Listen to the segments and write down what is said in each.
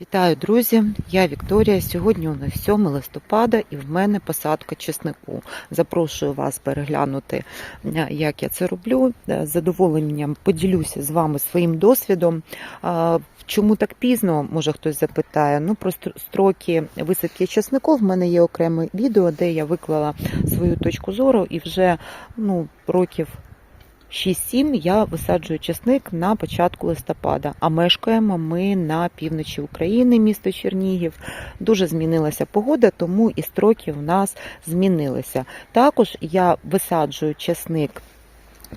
Вітаю, друзі! Я Вікторія. Сьогодні у нас 7 листопада і в мене посадка чеснику. Запрошую вас переглянути, е, як я це роблю. Е, З задоволенням поділюся з вами своїм досвідом. Чому так пізно, може хтось запитає. Ну, про строки висадки чеснику в мене є окреме відео, де я виклала свою точку зору і вже ну, років 6-7 я висаджую часник на початку листопада, а мешкаємо ми на півночі України, місто Чернігів. Дуже змінилася погода, тому і строки в нас змінилися. Також я висаджую часник.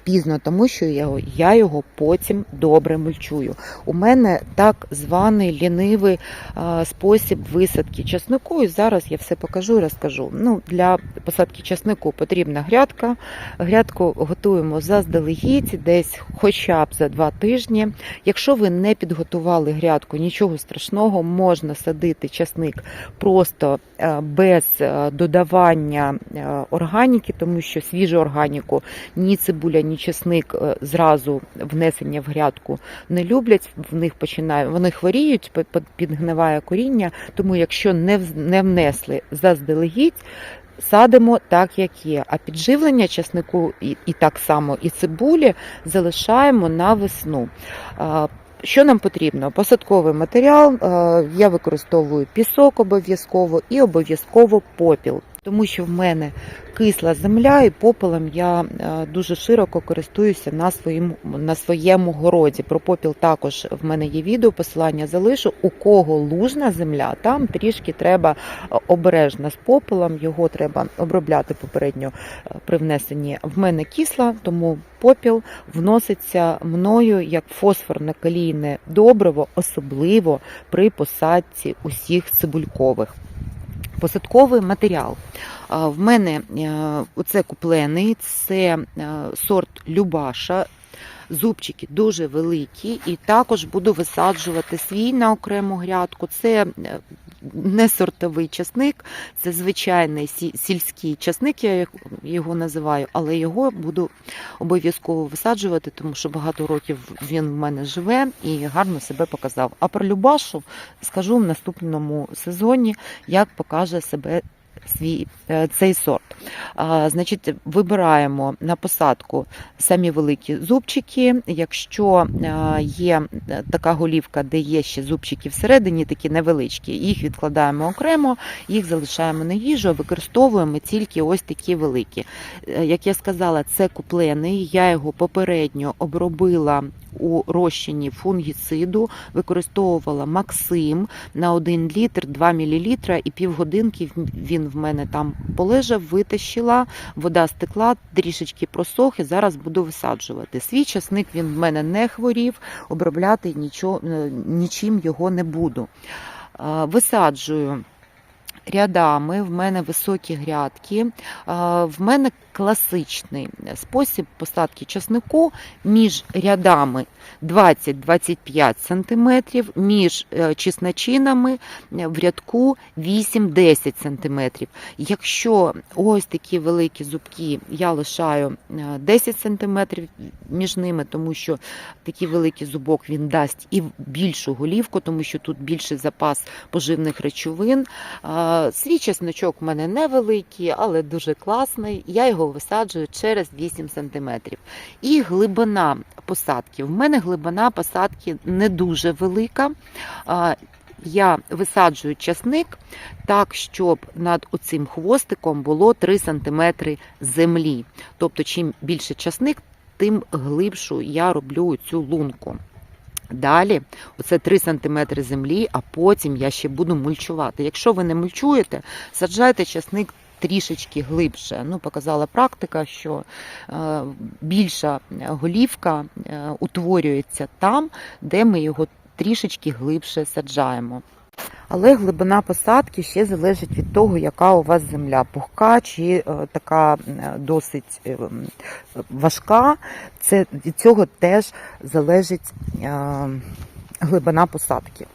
Пізно, тому що я, його- я його потім добре мульчую. У мене так званий лінивий а, спосіб висадки часнику, і зараз я все покажу і розкажу. Ну, для посадки часнику потрібна грядка. Грядку готуємо заздалегідь, десь хоча б за два тижні. Якщо ви не підготували грядку, нічого страшного, можна садити часник просто е, без е, додавання е, органіки, тому що свіжу органіку ні цибуля, ні чесник е, зразу внесення в грядку не люблять. В них починає вони хворіють, підгниває коріння. Тому, якщо не не внесли заздалегідь. Садимо так, як є. А підживлення часнику і, і так само і цибулі залишаємо на весну. Що нам потрібно? Посадковий матеріал. е, Я використовую пісок обов'язково і обов'язково попіл. Тому що в мене кисла земля, і попелом я е, дуже широко користуюся на своєму, на своєму городі. Про попіл також в мене є відео, посилання залишу. У кого лужна земля, там трішки треба е, обережно з попелом, його треба обробляти попередньо е, при внесенні. В мене кисла, тому попіл вноситься мною як фосфорне калійне добриво, особливо при посадці усіх цибулькових. Посадковий матеріал. В мене е, оце куплений, це е, сорт Любаша. Зубчики дуже великі, і також буду висаджувати свій на окрему грядку. Це е, не сортовий часник, це звичайний сільський часник, я його називаю, але його буду обов'язково висаджувати, тому що багато років він в мене живе і гарно себе показав. А про Любашу скажу в наступному сезоні, як покаже себе свій е, цей сорт. Значить, вибираємо на посадку самі великі зубчики. Якщо е, є е, така голівка, де є ще зубчики всередині, такі невеличкі, їх відкладаємо окремо, їх залишаємо на їжу, використовуємо тільки ось такі великі. Як я сказала, це куплений. Я його попередньо обробила у розчині фунгіциду, використовувала Максим на 1 літр 2 мл і півгодинки він в мене там полежав, витащила, вода стекла, трішечки просох і зараз буду висаджувати. Свій часник він в мене не хворів, обробляти нічого, е, нічим його не буду. Висаджую рядами, в мене високі грядки, в мене класичний спосіб посадки часнику між рядами 20-25 см, між е, чесночинами е, в рядку 8-10 см. Якщо ось такі великі зубки, я лишаю е, 10 см між ними, тому що такий великий зубок він дасть і більшу голівку, тому що тут більший запас поживних речовин. Свій чесночок в мене невеликий, але дуже класний. Я його висаджую через 8 см. І глибина посадки. В мене глибина посадки не дуже велика. Я висаджую часник так, щоб над оцим хвостиком було 3 см землі. Тобто, чим більше часник, тим глибшу я роблю цю лунку. Далі, оце 3 см землі, а потім я ще буду мульчувати. Якщо ви не мульчуєте, саджайте часник трішечки глибше. Ну, показала практика, що е, більша голівка е, утворюється там, де ми його трішечки глибше саджаємо. Але глибина посадки ще залежить від того, яка у вас земля пухка чи е, така е, досить е, важка. Це від цього теж залежить глибина посадки.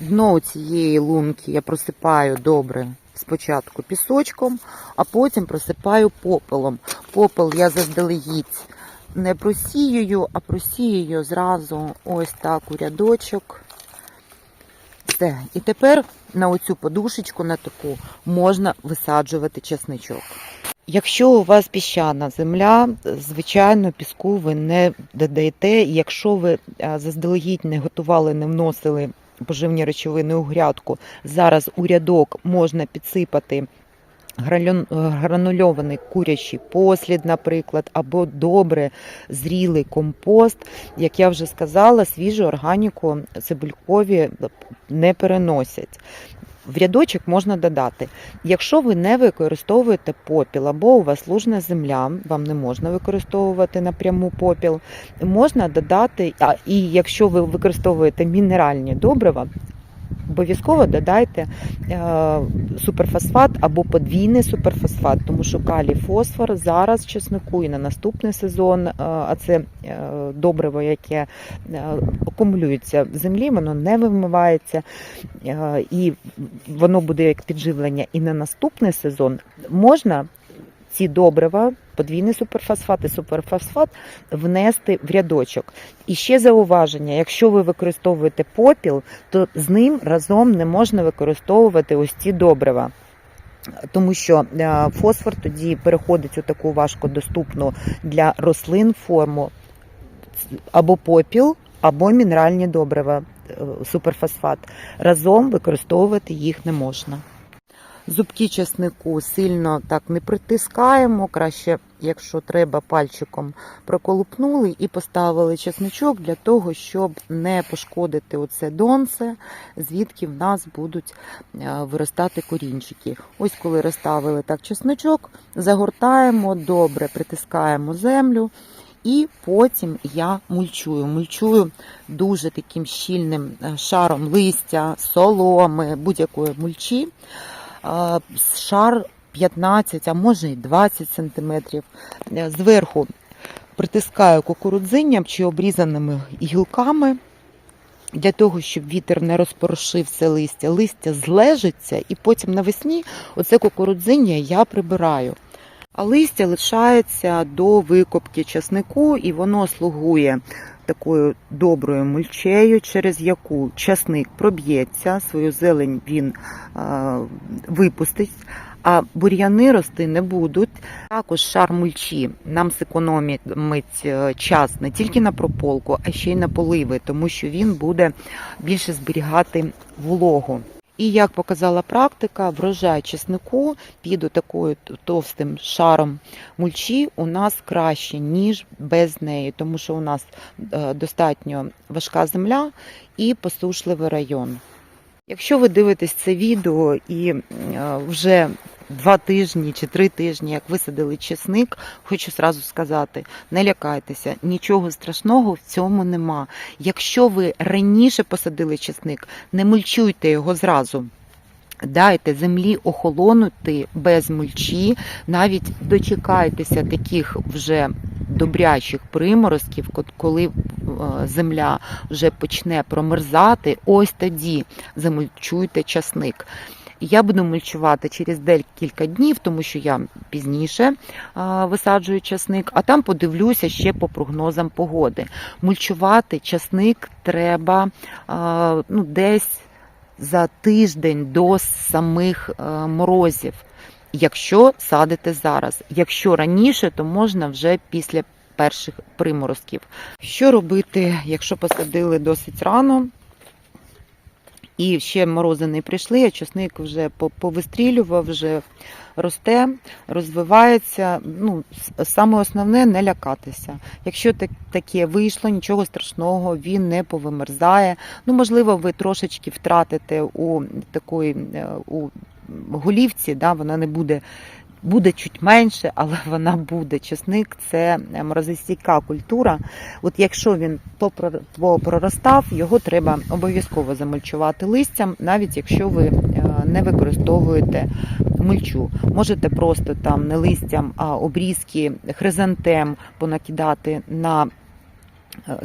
Дно цієї лунки я просипаю добре спочатку пісочком, а потім просипаю попелом. Попел я заздалегідь не просіюю, а просіюю зразу ось так у рядочок. Все. І тепер на оцю подушечку, на таку, можна висаджувати чесничок. Якщо у вас піщана земля, звичайно, піску ви не додаєте. Якщо ви заздалегідь не готували, не вносили поживні речовини у грядку, зараз у рядок можна підсипати гранульований курячий послід, наприклад, або добре зрілий компост. Як я вже сказала, свіжу органіку цибулькові не переносять. В рядочок можна додати. Якщо ви не використовуєте попіл або у вас лужна земля, вам не можна використовувати напряму попіл, можна додати, а, і якщо ви використовуєте мінеральні добрива, обов'язково додайте е, суперфосфат або подвійний суперфосфат, тому що калій фосфор зараз чеснику і на наступний сезон, е, а це е, добриво, яке акумулюється в землі, воно не вимивається і воно буде як підживлення. І на наступний сезон можна ці добрива, подвійний суперфосфат і суперфосфат внести в рядочок. І ще зауваження: якщо ви використовуєте попіл, то з ним разом не можна використовувати ось ці добрива. Тому що е, фосфор тоді переходить у таку важкодоступну для рослин форму або попіл, або мінеральні добрива, е, суперфосфат. Разом використовувати їх не можна. Зубки чеснику сильно так не притискаємо. Краще, якщо треба, пальчиком проколупнули і поставили чесничок для того, щоб не пошкодити оце донце, звідки в нас будуть е, виростати корінчики. Ось коли розставили так чесничок, загортаємо, добре притискаємо землю. І потім я мульчую. Мульчую дуже таким щільним е, шаром листя, соломи, будь-якої мульчі. Шар 15, а може і 20 сантиметрів. Е, Зверху притискаю кукурудзинням чи обрізаними гілками. Для того, щоб вітер не розпорошив це листя, листя злежиться, і потім навесні оце кукурудзиння я прибираю. А листя лишається до викопки часнику, і воно слугує такою доброю мульчею, через яку часник проб'ється, свою зелень він е, випустить, а бур'яни рости не будуть. Також шар мульчі нам зекономить е, час не тільки на прополку, а ще й на поливи, тому що він буде більше зберігати вологу. І як показала практика, врожай чеснику під такою товстим шаром мульчі у нас краще, ніж без неї, тому що у нас е, достатньо важка земля і посушливий район. Якщо ви дивитесь це відео і е, вже два тижні чи три тижні, як висадили чесник, хочу зразу сказати: не лякайтеся, нічого страшного в цьому нема. Якщо ви раніше посадили чесник, не мульчуйте його зразу. Дайте землі охолонути без мульчі, навіть дочекайтеся таких вже добрячих приморозків, коли земля вже почне промерзати, ось тоді замульчуйте часник. Я буду мульчувати через декілька днів, тому що я пізніше висаджую часник, а там подивлюся ще по прогнозам погоди. Мульчувати часник треба ну, десь за тиждень до самих морозів. Якщо садите зараз. Якщо раніше, то можна вже після перших приморозків. Що робити, якщо посадили досить рано? І ще морози не прийшли, а часник вже повистрілював, вже росте, розвивається. Ну, Саме основне не лякатися. Якщо таке вийшло, нічого страшного, він не повимерзає. Ну, Можливо, ви трошечки втратите у такої у голівці, да, вона не буде. Буде чуть менше, але вона буде. Чесник це морозостійка культура. От якщо він попроростав, його треба обов'язково замульчувати листям, навіть якщо ви не використовуєте мульчу. Можете просто там не листям, а обрізки хризантем понакидати на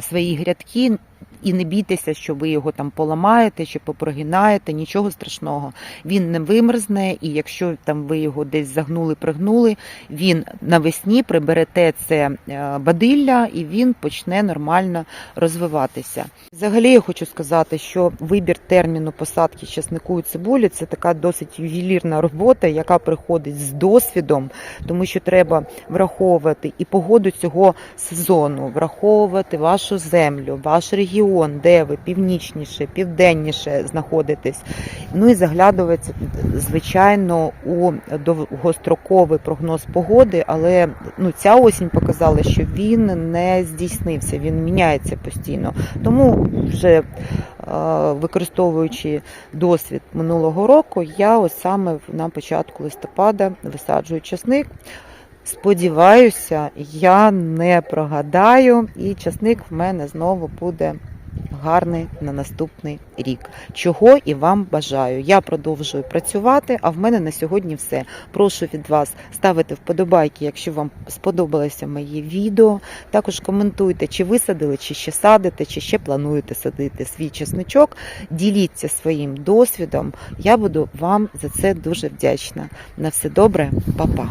свої грядки. І не бійтеся, що ви його там поламаєте чи попрогинаєте, нічого страшного. Він не вимерзне, і якщо там ви його десь загнули, пригнули, він навесні приберете це е, бадилля і він почне нормально розвиватися. Взагалі я хочу сказати, що вибір терміну посадки часнику і цибулі це така досить ювелірна робота, яка приходить з досвідом, тому що треба враховувати і погоду цього сезону, враховувати вашу землю, ваш регіон, де ви північніше, південніше знаходитесь. Ну і заглядувати, звичайно, у довгостроковий прогноз погоди, але ну, ця осінь показала, що він не здійснився, він міняється постійно. Тому вже е, використовуючи досвід минулого року, я ось саме на початку листопада висаджую часник. Сподіваюся, я не прогадаю, і часник в мене знову буде гарний на наступний рік. Чого і вам бажаю. Я продовжую працювати, а в мене на сьогодні все. Прошу від вас ставити вподобайки, якщо вам сподобалося моє відео. Також коментуйте, чи висадили, чи ще садите, чи ще плануєте садити свій чесничок. Діліться своїм досвідом. Я буду вам за це дуже вдячна. На все добре, Па-па.